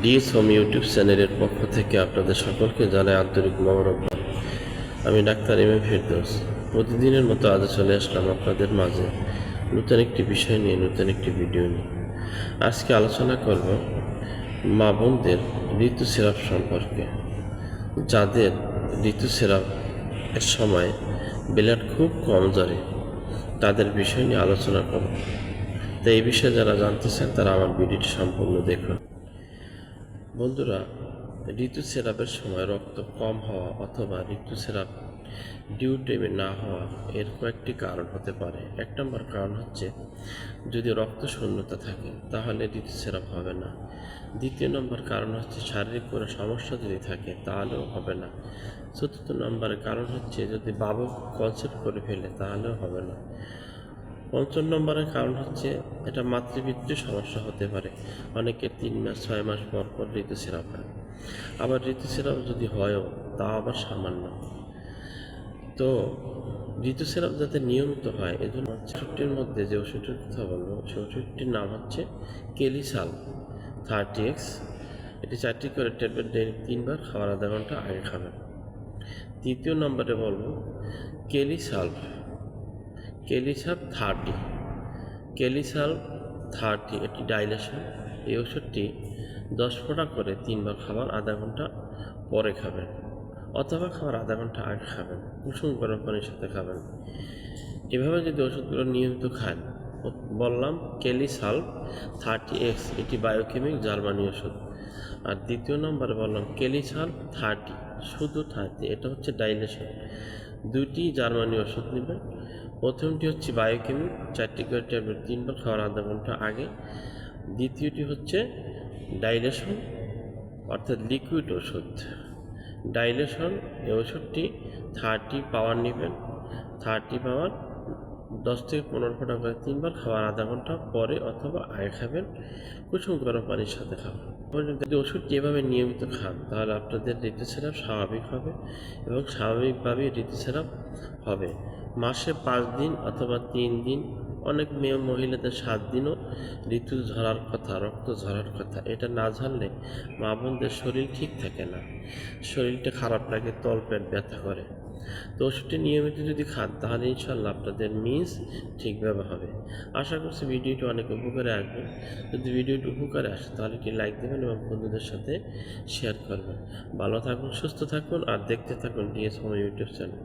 DS home YouTube চ্যানেলের পক্ষ থেকে আপনাদের সকলকে জানাই আন্তরিক মনোরব্বা আমি ডাক্তার এম এ ফেরদৌস প্রতিদিনের মতো আজ চলে আসলাম আপনাদের মাঝে নতুন একটি বিষয় নিয়ে, নতুন একটি ভিডিও নিয়ে। আজকে আলোচনা করব মা বোনদের ঋতুস্রাব সম্পর্কে। যাদের ঋতুস্রাব এর সময় ব্লাড খুব কম জ্বরে, তাদের বিষয় নিয়ে আলোচনা করব। তো এই বিষয়ে যারা জানতে চান তারা আমার ভিডিওটি সম্পূর্ণ দেখুন। বন্ধুরা, ঋতুস্রাবের সময় রক্ত কম হওয়া অথবা ঋতুস্রাব ডিউ টাইমে না হওয়া এর কয়েকটি কারণ হতে পারে। এক নম্বর কারণ হচ্ছে যদি রক্ত শূন্যতা থাকে, তাহলে ঋতুস্রাব হবে না। দ্বিতীয় নম্বর কারণ হচ্ছে শারীরিক কোনো সমস্যা যদি থাকে, তাহলেও হবে না। চতুর্থ নম্বরের কারণ হচ্ছে যদি বাবক কনসেপ্ট করে ফেলে, তাহলেও হবে না। পঞ্চম নম্বরের কারণ হচ্ছে এটা মাতৃপিতৃ সমস্যা হতে পারে। অনেকে তিন মাস, ছয় মাস পর পর ঋতুস্রাব হয়। আবার ঋতুস্রাব যদি হয়ও তা আবার সামান্য। তো ঋতুস্রাব যাতে নিয়মিত হয় এজন্য ওষুধটির মধ্যে যে ওষুধটির কথা বলব সেই ওষুধটির নাম হচ্ছে কেলিসাল থার্টি এক্স। এটি চারটি করে ট্যাবলেট দৈনিক তিনবার খাওয়ার আধা ঘণ্টা আগে খাবেন। তৃতীয় নম্বরে বলব কেলিসাল্ভ কেলিসাপ থার্টি। কেলিসাল থার্টি এটি ডাইলেশন। এই ওষুধটি দশ ফোঁটা করে তিনবার খাবার আধা ঘণ্টা পরে খাবেন, অথবা খাবার আধা ঘণ্টা আগে খাবেন কুসুম গরম পানির সাথে খাবেন। এভাবে যদি ওষুধগুলো নিয়মিত খান, বললাম কেলিসাল থার্টি এক্স এটি বায়োকেমিক জার্মানি ওষুধ আর দ্বিতীয় নম্বরে বললাম কেলিসাল থার্টি, শুধু থার্টি, এটা হচ্ছে ডাইলেশন। দুইটি জার্মানি ওষুধ নেবেন প্রথমটি হচ্ছে বায়োকেমি চারটি করে ট্যাবলেট তিনবার খাওয়ার আধা ঘণ্টা আগে। দ্বিতীয়টি হচ্ছে ডাইলেশন, অর্থাৎ লিকুইড ওষুধ। ডাইলেশন, এই ওষুধটি থার্টি পাওয়ার নেবেন। থার্টি পাওয়ার দশ থেকে পনেরো ফোঁটা করে তিনবার খাওয়ার আধা ঘণ্টা পরে অথবা আগে খাবেন, কুসুম গরম পানির সাথে খাবেন। যদি ওষুধটি এভাবে নিয়মিত খান, তাহলে আপনাদের ঋতুস্রাব স্বাভাবিক হবে এবং স্বাভাবিকভাবেই ঋতুস্রাব হবে। মাসে পাঁচ দিন অথবা তিন দিন অনেক মেয়ে মহিলাদের সাত দিনও ঋতু ঝরার কথা, রক্ত ঝরার কথা, এটা না ঝরলে মা বোনদের শরীর ঠিক থাকে না। শরীরটা খারাপ লাগে তলপেট ব্যথা করে। তো ওষুধটি নিয়মিত যদি খান, তাহলে ইনশাল্লাহ আপনাদের মিস ঠিকভাবে হবে। আশা করছি ভিডিওটি অনেক উপকারে আসবে। যদি ভিডিওটি উপকারে আসে, তাহলে একটি লাইক দেবেন এবং বন্ধুদের সাথে শেয়ার করবেন। ভালো থাকুন, সুস্থ থাকুন, আর দেখতে থাকুন ডিএস হোম ইউটিউব চ্যানেল